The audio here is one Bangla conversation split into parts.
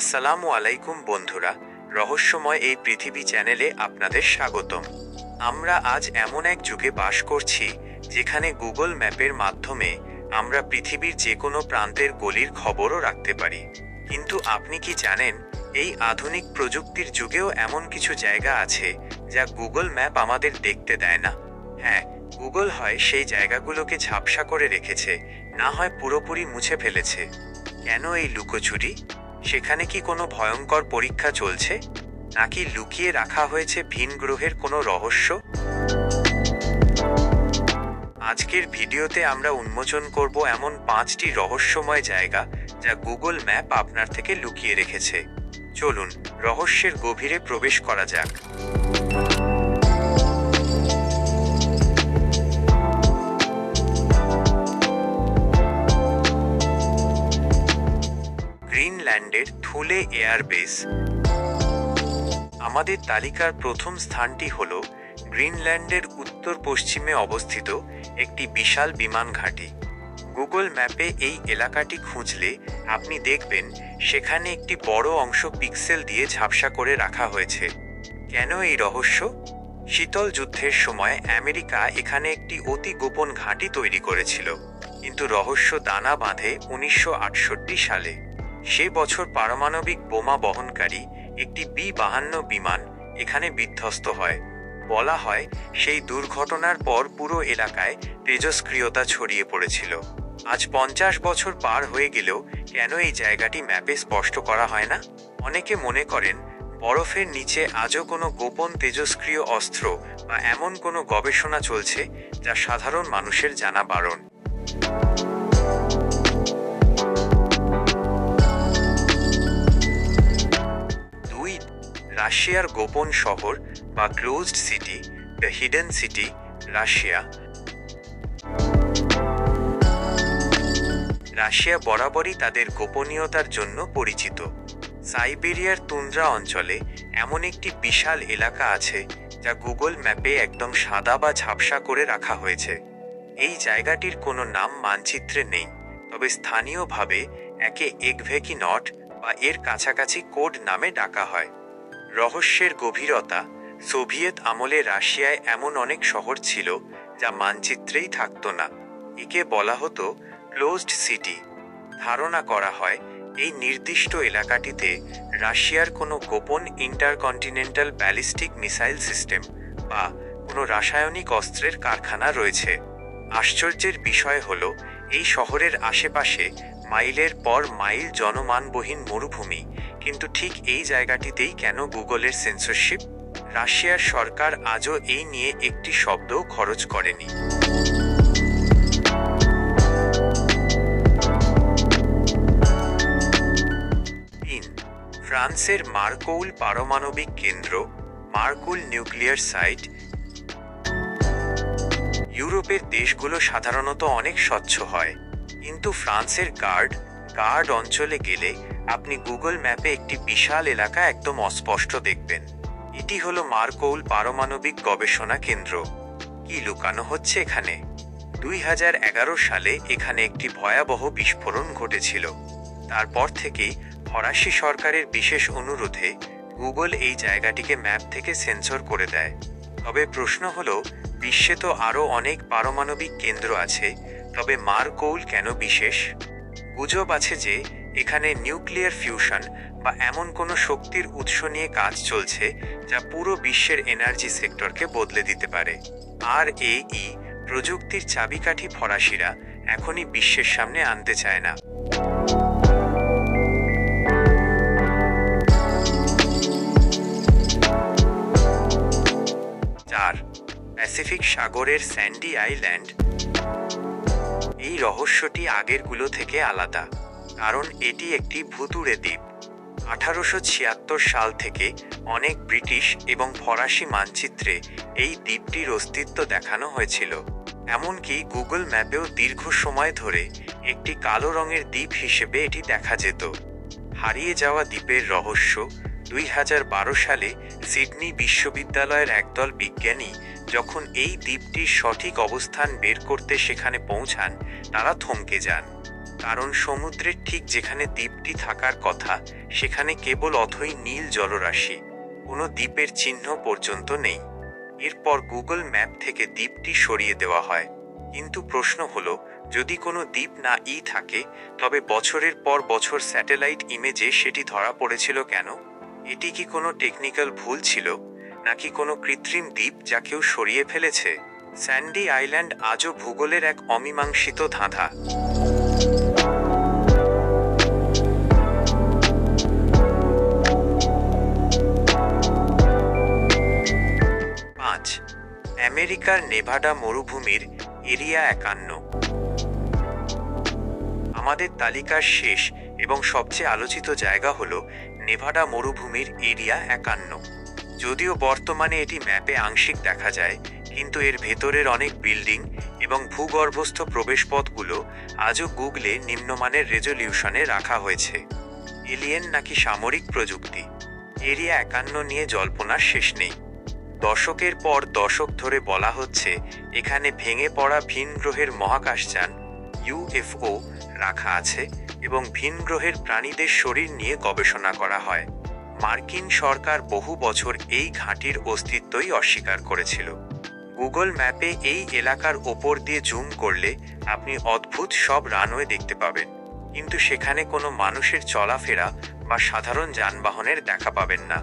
আসসালামু আলাইকুম বন্ধুরা, রহস্যময় এই পৃথিবী চ্যানেলে আপনাদের স্বাগতম। আমরা আজ এমন এক যুগে বাস করছি, যেখানে গুগল ম্যাপের মাধ্যমে আমরা পৃথিবীর যে কোনো প্রান্তের গলির খবরও রাখতে পারি। কিন্তু আপনি কি জানেন, এই আধুনিক প্রযুক্তির যুগেও এমন কিছু জায়গা আছে, যা গুগল ম্যাপ আমাদের দেখতে দেয় না? হ্যাঁ গুগল হয় সেই জায়গাগুলোকে ঝাপসা করে রেখেছে, না হয় পুরোপুরি মুছে ফেলেছে। কেন এই লুকোচুরি? সেখানে কি কোনো ভয়ঙ্কর পরীক্ষা চলছে? নাকি লুকিয়ে রাখা হয়েছে ভিন গ্রহের কোনো রহস্য? আজকের ভিডিওতে আমরা উন্মোচন করব এমন পাঁচটি রহস্যময় জায়গা যা গুগল ম্যাপ আপনার থেকে লুকিয়ে রেখেছে। চলুন, রহস্যের গভীরে প্রবেশ করা যাক। Thule airbase. আমাদের তালিকার প্রথম স্থানটি হল গ্রিনল্যান্ডের উত্তর পশ্চিমে অবস্থিত একটি বিশাল বিমান ঘাঁটি। গুগল ম্যাপে এই এলাকাটি খুঁজলে আপনি দেখবেন সেখানে একটি বড় অংশ পিক্সেল দিয়ে ঝাপসা করে রাখা হয়েছে। কেন এই রহস্য? শীতল যুদ্ধের সময় আমেরিকা এখানে একটি অতি গোপন ঘাঁটি তৈরি করেছিল, কিন্তু রহস্য দানা বাঁধে উনিশশো আটষট্টি সালে। সে বছর পারমাণবিক বোমা বহনকারী একটি বি বাহান্ন বিমান এখানে বিধ্বস্ত হয়। বলা হয়, সেই দুর্ঘটনার পর পুরো এলাকায় তেজস্ক্রিয়তা ছড়িয়ে পড়েছিল। আজ পঞ্চাশ বছর পার হয়ে গেলেও কেন এই জায়গাটি ম্যাপে স্পষ্ট করা হয় না? অনেকে মনে করেন, বরফের নিচে আজও কোনো গোপন তেজস্ক্রিয় অস্ত্র বা এমন কোনো গবেষণা চলছে যা সাধারণ মানুষের জানা বারণ। রাশিয়ার গোপন শহর বা closed city the hidden city Russia. Russia বরাবরই তাদের গোপনীয়তার জন্য পরিচিত। সাইবেরিয়ার তুন্দ্রা অঞ্চলে এমন একটি বিশাল এলাকা আছে যা গুগল ম্যাপে একদম সাদা বা ঝাপসা করে রাখা হয়েছে। এই জায়গাটির কোনো নাম মানচিত্রে নেই, তবে স্থানীয়ভাবে একে একভেকি নট বা এর কাছাকাছি কোড নামে ডাকা হয়। রহস্যের গভীরতা সোভিয়েত আমলে রাশিয়ায় এমন অনেক শহর ছিল যা মানচিত্রেই থাকতো না। একে বলা হতো ক্লোজড সিটি ধারণা করা হয়, এই নির্দিষ্ট এলাকাটিতে রাশিয়ার কোনো গোপন ইন্টারকন্টিনেন্টাল ব্যালিস্টিক মিসাইল সিস্টেম বা কোনো রাসায়নিক অস্ত্রের কারখানা রয়েছে। আশ্চর্যের বিষয় হল, এই শহরের আশেপাশে মাইলের পর মাইল জনমানবহীন মরুভূমি কিন্তু ঠিক এই জায়গাটিতেই কেন গুগলের সেন্সরশিপ রাশিয়ার সরকার আজও এই নিয়ে একটি শব্দও খরচ করেনি। ফ্রান্সের মার্কৌল পারমাণবিক কেন্দ্র মার্কুল নিউক্লিয়ার সাইট। ইউরোপের দেশগুলো সাধারণত অনেক স্বচ্ছ হয়, কিন্তু ফ্রান্সের গার্ড গার্ড অঞ্চলে গেলে আপনি গুগল ম্যাপে একটি বিশাল এলাকা একদম অস্পষ্ট দেখবেন। এটি হলো মার্কৌল পারমাণবিক গবেষণা কেন্দ্র। কি লুকানো হচ্ছে এখানে? দুই হাজার এগারো সালে এখানে একটি ভয়াবহ বিস্ফোরণ ঘটেছিল। তারপর থেকেই ফরাসি সরকারের বিশেষ অনুরোধে গুগল এই জায়গাটিকে ম্যাপ থেকে সেন্সর করে দেয়। তবে প্রশ্ন হলো, বিশ্বে তো আরও অনেক পারমাণবিক কেন্দ্র আছে, তবে মারকৌল কেন বিশেষ? গুজব আছে যে এখানে নিউক্লিয়ার ফিউশন বা এমন কোনো শক্তির উৎস নিয়ে কাজ চলছে যা পুরো বিশ্বের এনার্জি সেক্টরকে বদলে দিতে পারে। আর এই ই প্রযুক্তির চাবিকাঠি ফরাসিরা এখনই বিশ্বের সামনে আনতে চায় না। চার, প্যাসিফিক সাগরের স্যান্ডি আইল্যান্ড। এই রহস্যটি আগেরগুলো থেকে আলাদা। কারণ এটি একটি ভুতুড়ে দ্বীপ। আঠারোশো ছিয়াত্তর সাল থেকে অনেক ব্রিটিশ এবং ফরাসি মানচিত্রে এই দ্বীপটির অস্তিত্ব দেখানো হয়েছিল। এমনকি গুগল ম্যাপেও দীর্ঘ সময় ধরে একটি কালো রঙের দ্বীপ হিসেবে এটি দেখা যেত। হারিয়ে যাওয়া দ্বীপের রহস্য, দুই হাজার বারো সালে সিডনি বিশ্ববিদ্যালয়ের একদল বিজ্ঞানী যখন এই দ্বীপটির সঠিক অবস্থান বের করতে সেখানে পৌঁছান, তারা থমকে যান। কারণ সমুদ্রের ঠিক যেখানে দ্বীপটি থাকার কথা, সেখানে কেবল অথই নীল জলরাশি, কোনো দ্বীপের চিহ্ন পর্যন্ত নেই। এরপর গুগল ম্যাপ থেকে দ্বীপটি সরিয়ে দেওয়া হয়। কিন্তু প্রশ্ন হলো, যদি কোনো দ্বীপ না ই থাকে, তবে বছরের পর বছর স্যাটেলাইট ইমেজে সেটি ধরা পড়েছিল কেন? এটি কি কোনো টেকনিক্যাল ভুল ছিল, নাকি কোনো কৃত্রিম দ্বীপ যা কেউ সরিয়ে ফেলেছে? স্যান্ডি আইল্যান্ড আজও ভূগোলের এক অমীমাংসিত ধাঁধা। আমেরিকার নেভাডা মরুভূমির এরিয়া একান্ন। আমাদের তালিকার শেষ এবং সবচেয়ে আলোচিত জায়গা হল নেভাডা মরুভূমির এরিয়া একান্ন। যদিও বর্তমানে এটি ম্যাপে আংশিক দেখা যায়, কিন্তু এর ভেতরের অনেক বিল্ডিং এবং ভূগর্ভস্থ প্রবেশপথগুলো আজও গুগলে নিম্নমানের রেজলিউশনে রাখা হয়েছে। এলিয়েন নাকি সামরিক প্রযুক্তি? এরিয়া একান্ন নিয়ে জল্পনার শেষ নেই। দশকের পর দশক ধরে বলা হচ্ছে, এখানে ভেঙে পড়া ভিন গ্রহের মহাকাশযান ইউএফও রাখা আছে এবং ভিন গ্রহের প্রাণীদের শরীর নিয়ে গবেষণা করা হয়। মার্কিন সরকার বহু বছর এই ঘাঁটির অস্তিত্বই অস্বীকার করেছিল। গুগল ম্যাপে এই এলাকার ওপর দিয়ে জুম করলে আপনি অদ্ভুত সব রানওয়ে দেখতে পাবেন। কিন্তু সেখানে কোনো মানুষের চলাফেরা বা সাধারণ যানবাহনের দেখা পাবেন না।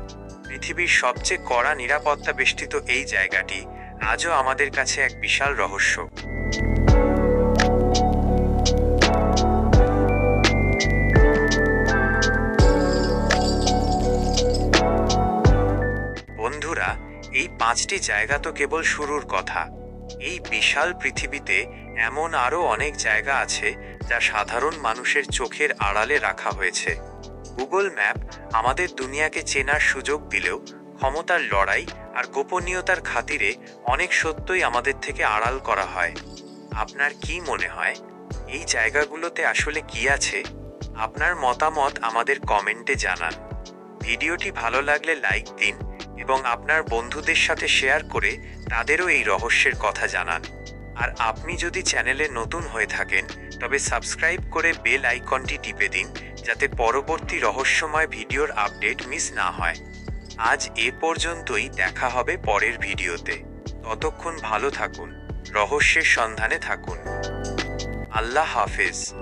পৃথিবীর সবচেয়ে কড়া নিরাপত্তা বেষ্টিত এই জায়গাটি আজও আমাদের কাছে এক বিশাল রহস্য। বন্ধুরা, এই পাঁচটি জায়গা তো কেবল শুরুর কথা। এই বিশাল পৃথিবীতে এমন আরও অনেক জায়গা আছে যা সাধারণ মানুষের চোখের আড়ালে রাখা হয়েছে। গুগল ম্যাপ আমাদের দুনিয়াকে চেনার সুযোগ দিলেও ক্ষমতার লড়াই আর গোপনীয়তার খাতিরে অনেক সত্যই আমাদের থেকে আড়াল করা হয়। আপনার কি মনে হয়? এই জায়গাগুলোতে আসলে কি আছে? আপনার মতামত আমাদের কমেন্টে জানান। ভিডিওটি ভালো লাগলে লাইক দিন এবং আপনার বন্ধুদের সাথে শেয়ার করে তাদেরও এই রহস্যের কথা জানান। আর আপনি যদি চ্যানেলে নতুন হয়ে থাকেন, তবে সাবস্ক্রাইব করে বেল আইকনটি টিপে দিন, যাতে পরবর্তী রহস্যময় ভিডিওর আপডেট মিস না হয়। আজ এ পর্যন্তই, দেখা হবে পরের ভিডিওতে। ততক্ষণ ভালো থাকুন, রহস্যের সন্ধানে থাকুন। আল্লাহ হাফেজ।